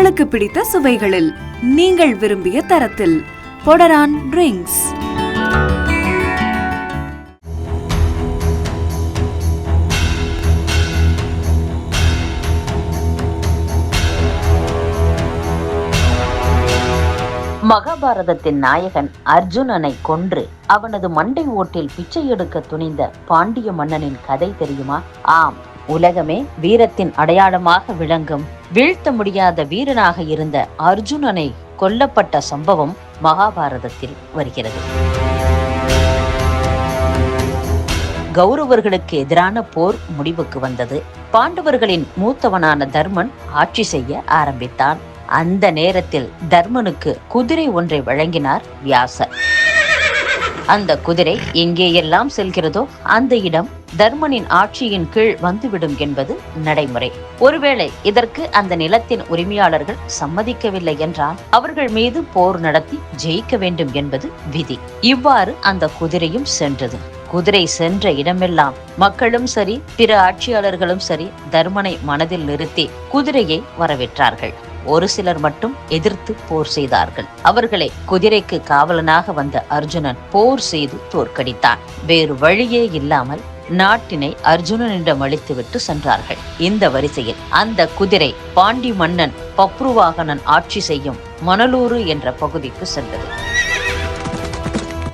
உங்களுக்கு பிடித்த சுவைகளில் நீங்கள் விரும்பிய தரத்தில் பொடரான் ட்ரிங்க்ஸ் மகாபாரதத்தின் நாயகன் அர்ஜுனனை கொன்று அவனது மண்டை ஓட்டில் பிச்சை எடுக்க துணிந்த பாண்டிய மன்னனின் கதை தெரியுமா? ஆம் உலகமே வீரத்தின் அடையாளமாக விளங்கும் வீழ்த்த முடியாத வீரனாக இருந்த அர்ஜுனனை கொல்லப்பட்ட சம்பவம் மகாபாரதத்தில் வருகிறது. கௌரவர்களுக்கு எதிரான போர் முடிவுக்கு வந்தது. பாண்டவர்களின் மூத்தவனான தர்மன் ஆட்சி செய்ய ஆரம்பித்தான். அந்த நேரத்தில் தர்மனுக்கு குதிரை ஒன்றை வழங்கினார் வியாசர். அந்த குதிரை எங்கேயெல்லாம் செல்கிறதோ அந்த இடம் தர்மனின் ஆட்சியின் கீழ் வந்துவிடும் என்பது நடைமுறை. ஒருவேளை இதற்கு அந்த நிலத்தின் உரிமையாளர்கள் சம்மதிக்கவில்லை என்றால் அவர்கள் மீது போர் நடத்தி ஜெயிக்க வேண்டும் என்பது விதி. இவ்வாறு அந்த குதிரையும் சென்றது. குதிரை சென்ற இடமெல்லாம் மக்களும் சரி பிற ஆட்சியாளர்களும் சரி தர்மனை மனதில் நிறுத்தி குதிரையை வரவேற்றார்கள். ஒரு சிலர் மட்டும் எதிர்த்து போர் செய்தார்கள். அவர்களை குதிரைக்கு காவலனாக வந்த அர்ஜுனன் போர் செய்து தோற்கடித்தான். வேறு வழியே இல்லாமல் நாட்டினை அர்ஜுனனிடம் அளித்துவிட்டு சென்றார்கள். இந்த வரிசையில் அந்த குதிரை பாண்டி மன்னன் பப்ருவாகனன் ஆட்சி செய்யும் மணலூரு என்ற பகுதிக்கு சென்றது.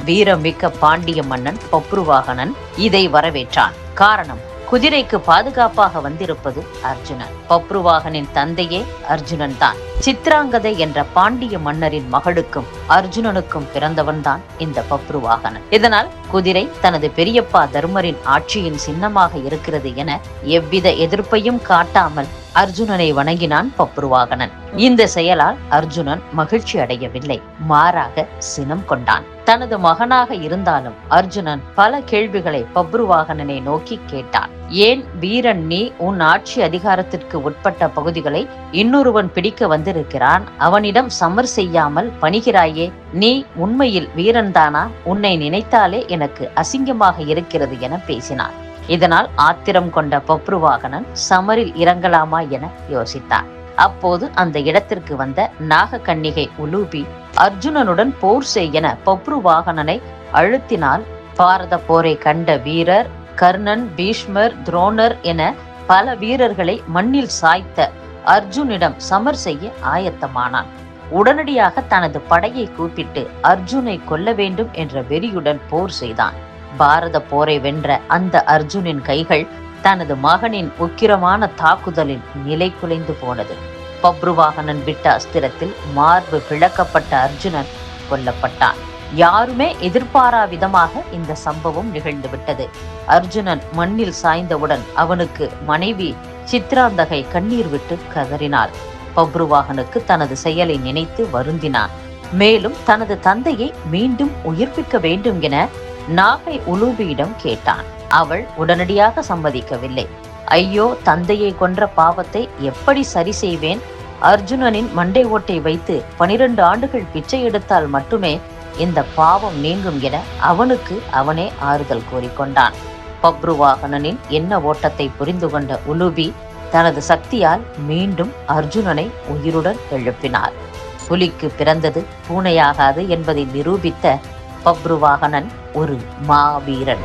வீரமிக்க பாண்டிய மன்னன் பப்ருவாகனன் இதை வரவேற்றான். காரணம் குதிரைக்கு பாதுகாப்பாக வந்திருப்பது அர்ஜுனன். பப்ருவாகனின் தந்தையே அர்ஜுனன் தான் சித்ராங்கதை என்ற பாண்டிய மன்னரின் மகளுக்கும் அர்ஜுனனுக்கும் பிறந்தவன்தான் இந்த பப்ருவாகனன். இதனால் குதிரை தனது பெரியப்பா தர்மரின் ஆட்சியின் சின்னமாக இருக்கிறது என எவ்வித எதிர்ப்பையும் காட்டாமல் அர்ஜுனனை வணங்கினான் பப்ருவாகனன். இந்த செயலால் அர்ஜுனன் மகிழ்ச்சி அடையவில்லை. மாறாக சினம் கொண்டான். தனது மகனாக இருந்தாலும் அர்ஜுனன் பல கேள்விகளை பப்ருவாகனனை நோக்கி கேட்டான். ஏன் வீரன் நீ உன் ஆட்சி அதிகாரத்திற்கு உட்பட்ட பகுதிகளை இன்னொருவன் பிடிக்க வந்திருக்கிறான்? அவனிடம் சமர் செய்யாமல் பணிகிறாயே நீ உண்மையில் வீரன்தானா? உன்னை நினைத்தாலே எனக்கு அசிங்கமாக இருக்கிறது என பேசினான். இதனால் ஆத்திரம் கொண்ட பப்ருவாகனன் சமரில் இறங்கலாமா என யோசித்தான். அப்போது அந்த இடத்திற்கு வந்த நாகக்கன்னிகை உலூபி அர்ஜுனனுடன் போர் செய்யென பப்ருவாகனனை அழுத்தினால் பாரத போரை கண்ட வீரர் கர்ணன் பீஷ்மர் துரோணர் என பல வீரர்களை மண்ணில் சாய்த்த அர்ஜுனிடம் சமர் செய்ய ஆயத்தமானான். உடனடியாக தனது படையை கூப்பிட்டு அர்ஜுனை கொல்ல வேண்டும் என்ற வெறியுடன் போர் செய்தான். பாரத போரை வென்ற அந்த அர்ஜுனின் கைகள் தனது மகனின் உக்கிரமான தாக்குதலில் நிலை குலைந்து போனது. பப்ருவாகனன் விட்ட அஸ்திரத்தில் மார்பு பிளக்கப்பட்ட அர்ஜுனன் கொல்லப்பட்டான். யாருமே எதிர்பாரா விதமாக இந்த சம்பவம் நிகழ்ந்துவிட்டது. அர்ஜுனன் மண்ணில் சாய்ந்தவுடன் அவனுக்கு மனைவி சித்ராந்தகை கண்ணீர் விட்டு கதறினாள். பப்ருவாகனுக்கு தனது செயலை நினைத்து வருந்தினான். மேலும் தனது தந்தையை மீண்டும் உயிர்ப்பிக்க வேண்டும் என நாகை உலூபியிடம் கேட்டான். அவள் உடனடியாக சம்மதிக்கவில்லை. ஐயோ தந்தையை கொன்ற பாவத்தை எப்படி சரி செய்வேன்? அர்ஜுனனின் மண்டை ஓட்டை வைத்து பனிரெண்டு ஆண்டுகள் பிச்சை எடுத்தால் மட்டுமே இந்த பாவம் நீங்கும் என அவனுக்கு அவனே ஆறுதல் கூறிக்கொண்டான். பப்ருவாகனனின் என்ன ஓட்டத்தை புரிந்து கொண்ட உலுபி தனது சக்தியால் மீண்டும் அர்ஜுனனை உயிருடன் எழுப்பினார். புலிக்கு பிறந்தது பூனையாகாது என்பதை நிரூபித்த பப்ருவாகனன் ஒரு மாவீரன்.